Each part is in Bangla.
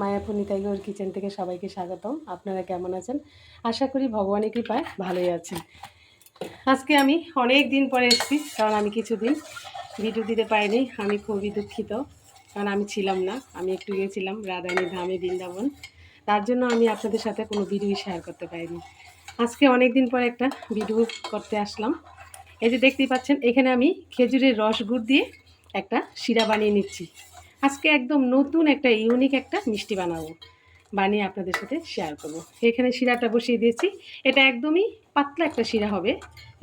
মায়াপুর নিতাইগড় কিচেন থেকে সবাইকে স্বাগতম। আপনারা কেমন আছেন? আশা করি ভগবানের কৃপায় ভালোই আছেন। আজকে আমি অনেক দিন পরে এসেছি, কারণ আমি কিছুদিন ভিডিও দিতে পারিনি। আমি খুবই দুঃখিত, কারণ আমি ছিলাম না। আমি একটু গিয়েছিলাম রাধানী ধামে বৃন্দাবন। তার জন্য আমি আপনাদের সাথে কোনো ভিডিও শেয়ার করতে পারিনি। আজকে অনেক দিন পরে একটা ভিডিও করতে আসলাম। এই যে দেখতেই পাচ্ছেন, এখানে আমি খেজুরের রস গুড় দিয়ে একটা শিরা বানিয়ে নিচ্ছি। আজকে একদম নতুন একটা ইউনিক একটা মিষ্টি বানাবো, বানিয়ে আপনাদের সাথে শেয়ার করব। এখানে শিরাটা বসিয়ে দিয়েছি। এটা একদমই পাতলা একটা শিরা হবে।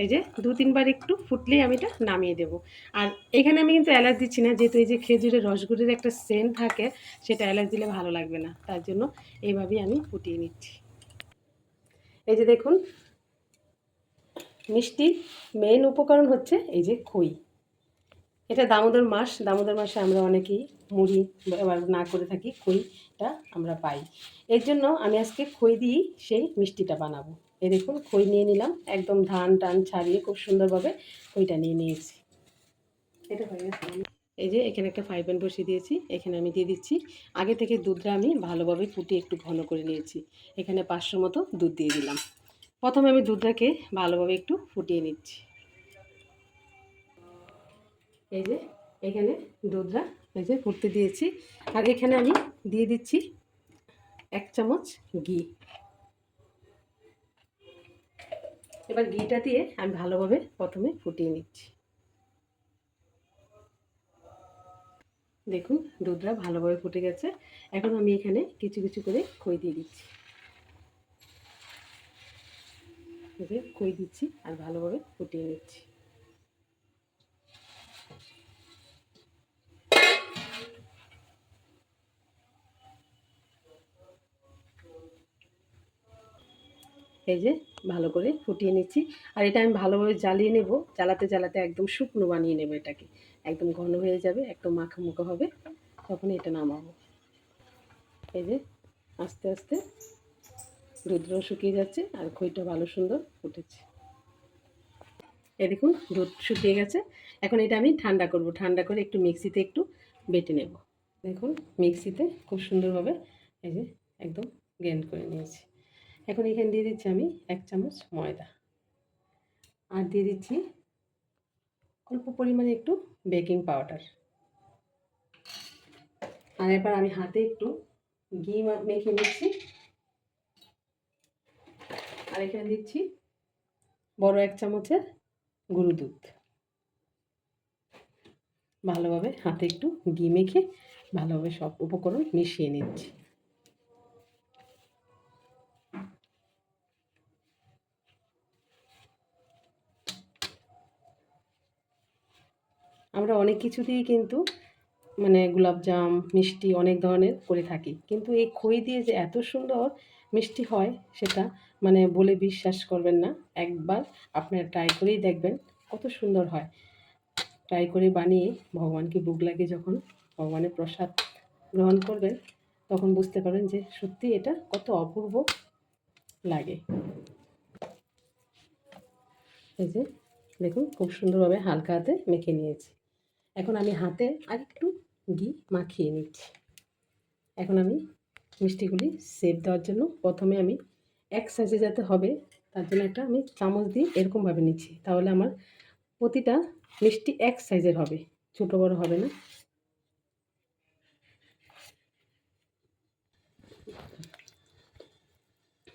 এই যে দু তিনবার একটু ফুটলেই আমি এটা নামিয়ে দেব। আর এখানে আমি কিন্তু এলাচ দিচ্ছি না, যেহেতু এই যে খেজুরের রসগুড়ের একটা সেন্ট থাকে, সেটা এলাচ দিলে ভালো লাগবে না। তার জন্য এইভাবেই আমি ফুটিয়ে নিচ্ছি। এই যে দেখুন, মিষ্টি মেন উপকরণ হচ্ছে এই যে খই। এটা দামোদর মাস। দামোদর মাসে আমরা অনেকেই মুড়ি এবার না করে থাকি, খইটা আমরা পাই। এর জন্য আমি আজকে খই দিয়েই সেই মিষ্টিটা বানাবো। এই দেখুন, খই নিয়ে নিলাম। একদম ধান টান ছাড়িয়ে খুব সুন্দরভাবে খইটা নিয়ে নিয়েছি। এটা হয়ে গেছে এই যে এখানে একটা ফ্রাই প্যান বসিয়ে দিয়েছি। এখানে আমি দিয়ে দিচ্ছি। আগে থেকে দুধটা আমি ভালোভাবে ফুটিয়ে একটু ঘন করে নিয়েছি। এখানে পাঁচশো মতো দুধ দিয়ে দিলাম। প্রথমে আমি দুধটাকে ভালোভাবে একটু ফুটিয়ে নিচ্ছি। এই যে এখানে দুধটা এই যে ফুটতে দিয়েছি। আর এখানে আমি দিয়ে দিচ্ছি এক চামচ ঘি। এবার ঘিটা দিয়ে আমি ভালোভাবে প্রথমে ফুটিয়ে নিচ্ছি। দেখুন, দুধটা ভালোভাবে ফুটে গেছে। এখন আমি এখানে কিছু কিছু করে খই দিয়ে দিচ্ছি। খই দিচ্ছি আর ভালোভাবে ফুটিয়ে নিচ্ছি। এই যে ভালো করে ফুটিয়ে নিচ্ছি। আর এটা আমি ভালোভাবে জ্বালিয়ে নেব। জ্বালাতে জ্বালাতে একদম শুকনো বানিয়ে নেব এটাকে। একদম ঘন হয়ে যাবে, একদম মাখা মুখো হবে, তখন এটা নামাবো। এই যে আস্তে আস্তে দুধটাও শুকিয়ে যাচ্ছে আর খইটা ভালো সুন্দর ফুটেছে। এই দেখুন, দুধ শুকিয়ে গেছে। এখন এটা আমি ঠান্ডা করব। ঠান্ডা করে একটু মিক্সিতে একটু বেটে নেব। দেখুন, মিক্সিতে খুব সুন্দরভাবে এই যে একদম গ্রেন্ড করে নিয়েছি। এখন এখানে দিয়ে দিচ্ছি আমি এক চামচ ময়দা। আর দিয়ে দিচ্ছি অল্প পরিমাণে একটু বেকিং পাউডার। আর এবার আমি হাতে একটু ঘি মেখে নিচ্ছি। আর এখানে দিচ্ছি বড় এক চামচের গরু দুধ। ভালোভাবে হাতে একটু ঘি মেখে ভালোভাবে সব উপকরণ মিশিয়ে নিচ্ছি। আমরা অনেক কিছু দিয়েই কিন্তু মানে গোলাপজাম মিষ্টি অনেক ধরনের করে থাকি। কিন্তু এই খই দিয়ে যে এত সুন্দর মিষ্টি হয় সেটা মানে বলে বিশ্বাস করবেন না। একবার আপনারা ট্রাই করেই দেখবেন কত সুন্দর হয়। ট্রাই করে বানিয়ে ভগবানকে বুক লাগে যখন ভগবানের প্রসাদ গ্রহণ করবেন, তখন বুঝতে পারবেন যে সত্যি এটা কত অপূর্ব লাগে। এই যে দেখুন, খুব সুন্দরভাবে হালকা হাতে মেখে নিয়েছি। এখন আমি হাতে আরেকটু ঘি মাখিয়ে নিচ্ছি। এখন আমি মিষ্টিগুলি সেপ দেওয়ার জন্য প্রথমে আমি এক সাইজে যাতে হবে, তার জন্য একটা আমি চামচ দিয়ে এরকমভাবে নিচ্ছি। তাহলে আমার প্রতিটা মিষ্টি এক সাইজের হবে, ছোটো বড় হবে না।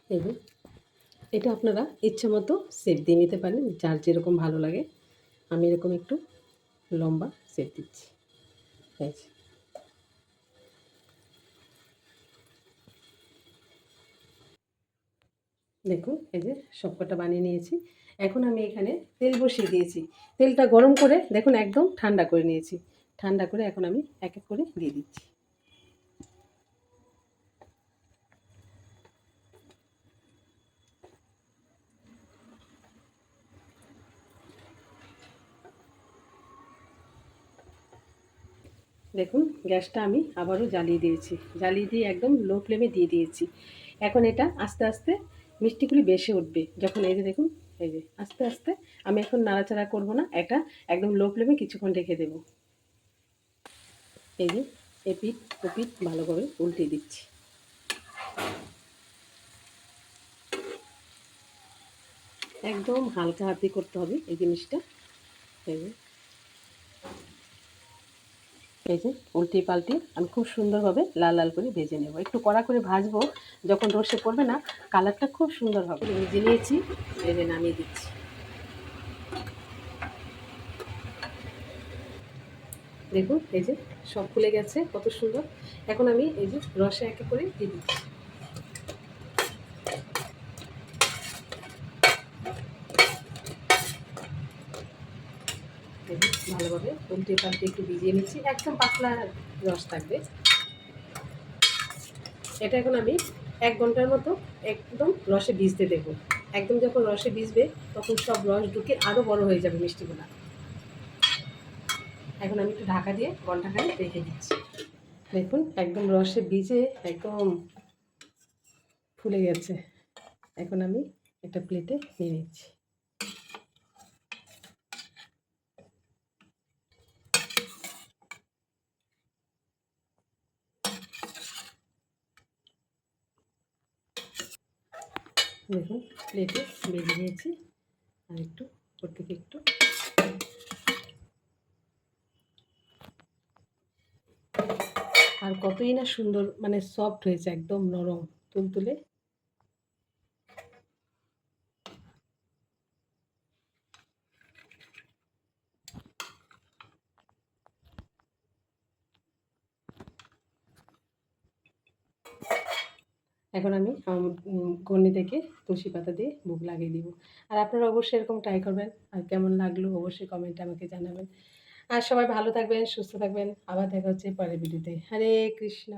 যে এটা আপনারা ইচ্ছে মতো সেপ দিয়ে নিতে পারেন, যার যেরকম ভালো লাগে। আমি এরকম একটু লম্বা সেট দিচ্ছি। যে। দেখুন, এই যে সবকটা বানিয়ে নিয়েছি। এখন আমি এখানে তেল বসিয়ে দিয়েছি। তেলটা গরম করে দেখুন একদম ঠান্ডা করে নিয়েছি। ঠান্ডা করে এখন আমি এক এক করে দিয়ে দিচ্ছি। দেখুন, গ্যাসটা আমি আবারও জ্বালিয়ে দিয়েছি। জ্বালিয়ে দিয়ে একদম লো ফ্লেমে দিয়ে দিয়েছি। এখন এটা আস্তে আস্তে মিষ্টিগুলি বেশি উঠবে। যখন এই যে দেখুন, এই যে আস্তে আস্তে আমি এখন নাড়াচাড়া করব না, এটা একদম লো ফ্লেমে কিছুক্ষণ রেখে দেব। এই যে এপিট ওপিট ভালোভাবে উল্টে দিচ্ছি। একদম হালকা হাতে করতে হবে এই জিনিসটা। এই যে যে উল্টে পাল্টে, আমি খুব সুন্দরভাবে লাল লাল করে ভেজে নেব। একটু কড়া করে ভাজবো, যখন রসে পড়বে না, কালারটা খুব সুন্দর হবে। ভেজে নিয়েছি, ভেজে নামিয়ে দিচ্ছি। দেখুন, এই যে সব খুলে গেছে, কত সুন্দর। এখন আমি এই যে রসে একে করে দিয়ে দিচ্ছি দেখুন ভালোভাবে উল্টে পাল্টে একটু ভিজিয়ে নিচ্ছি। একদম পাতলা রস থাকবে। এটা এখন আমি এক ঘণ্টার মতো একদম রসে ভিজতে দেবো। একদম যখন রসে ভিজবে, তখন সব রস ঢুকে আরও বড় হয়ে যাবে মিষ্টিগুলো। এখন আমি একটু ঢাকা দিয়ে ঘন্টাখানে রেখে দিচ্ছি। দেখুন, একদম রসে ভিজে একদম ফুলে গেছে। এখন আমি একটা প্লেটে নিয়ে নিচ্ছি। দেখুন প্লেটে বেজে নিয়েছি আর একটু ওর থেকে একটু। আর কতই না সুন্দর মানে সফট হয়েছে, একদম নরম, তুলতুলে। এখন আমি গন্ডি থেকে তুলসী পাতা দিয়ে বুক লাগিয়ে দিব। আর আপনারা অবশ্যই এরকম ট্রাই করবেন। আর কেমন লাগল অবশ্যই কমেন্টে আমাকে জানাবেন। আর সবাই ভালো থাকবেন, সুস্থ থাকবেন। আবার দেখা হচ্ছে পরের ভিডিওতে হরে কৃষ্ণ।